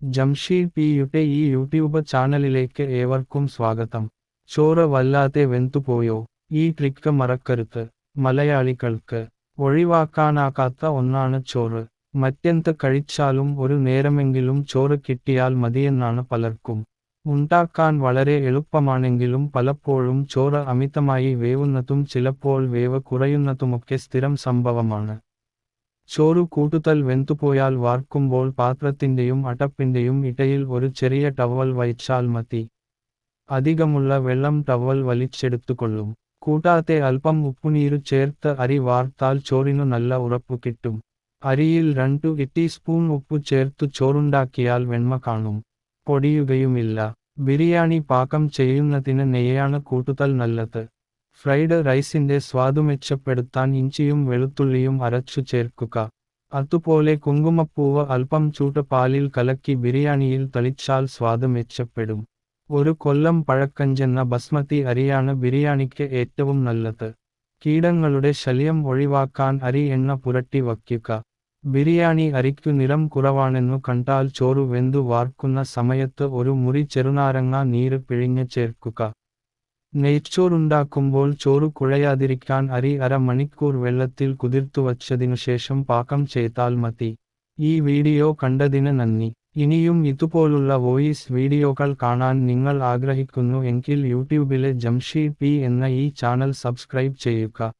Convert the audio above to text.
Jamsheed P യുടെ ഈ YouTube ചാനലിലേക്ക് ഏവർക്കും സ്വാഗതം. ചോറ് വല്ലാതെ വെന്തുപോയോ ഈ ട്രിക്ക് മറക്കരുത്. മലയാളികൾക്ക് ഒഴിവാക്കാനാകാത്ത ഒന്നാണ് ചോറ്. മറ്റെന്ത് കഴിച്ചാലും ഒരു നേരമെങ്കിലും ചോറ് കിട്ടിയാൽ മതിയെന്നാണ് പലർക്കും. ഉണ്ടാക്കാൻ വളരെ എളുപ്പമാണെങ്കിലും പലപ്പോഴും ചോറ് അമിതമായി വേവുന്നതും ചിലപ്പോൾ വേവ് കുറയുന്നതുമൊക്കെ സ്ഥിരം സംഭവമാണ്. ചോറു കൂട്ടുതൽ വെന്തുപോയാൽ വാർക്കുമ്പോൾ പാത്രത്തിന്റെയും അടപ്പിന്റെയും ഇടയിൽ ഒരു ചെറിയ ടവൽ വഹിച്ചാൽ മതി. അധികമുള്ള വെള്ളം ടവൽ വലിച്ചെടുത്തുകൊള്ളും. കൂട്ടാതെ അല്പം ഉപ്പുനീരു ചേർത്ത് അരി വാർത്താൽ ചോറിനു നല്ല ഉറപ്പു കിട്ടും. അരിയിൽ രണ്ടു ടീസ്പൂൺ ഉപ്പു ചേർത്തു ചോറുണ്ടാക്കിയാൽ വെണ്മ കാണും. പൊടിയുകയുമില്ല. ബിരിയാണി പാകം ചെയ്യുന്നതിന് നെയ്യാണ് കൂട്ടുതൽ നല്ലത്. ഫ്രൈഡ് റൈസിന്റെ സ്വാദു മെച്ചപ്പെടുത്താൻ ഇഞ്ചിയും വെളുത്തുള്ളിയും അരച്ചു ചേർക്കുക. അതുപോലെ കുങ്കുമപ്പൂവ് അല്പം ചൂട്ട പാലിൽ കലക്കി ബിരിയാണിയിൽ തളിച്ചാൽ സ്വാദ് മെച്ചപ്പെടും. ഒരു കൊല്ലം പഴക്കഞ്ചെന്ന ബസ്മതി അരിയാണ് ബിരിയാണിക്ക് ഏറ്റവും നല്ലത്. കീടങ്ങളുടെ ശല്യം ഒഴിവാക്കാൻ അരി എണ്ണ പുരട്ടി വയ്ക്കുക. ബിരിയാണി അരിക്കു നിറം കുറവാണെന്നു കണ്ടാൽ ചോറ് വെന്തു വാർക്കുന്ന സമയത്ത് ഒരു മുറി ചെറുനാരങ്ങ നീര് പിഴിഞ്ഞ് ചേർക്കുക. നെയ്ച്ചോറുണ്ടാക്കുമ്പോൾ ചോറു കുഴയാതിരിക്കാൻ അരി അര മണിക്കൂർ വെള്ളത്തിൽ കുതിർത്തു വച്ചതിനു ശേഷം പാകം ചെയ്താൽ മതി. ഈ വീഡിയോ കണ്ടതിന് നന്ദി. ഇനിയും ഇതുപോലുള്ള വോയിസ് വീഡിയോകൾ കാണാൻ നിങ്ങൾ ആഗ്രഹിക്കുന്നു എങ്കിൽ യൂട്യൂബിലെ ജംഷീ പി എന്ന ഈ ചാനൽ സബ്സ്ക്രൈബ് ചെയ്യുക.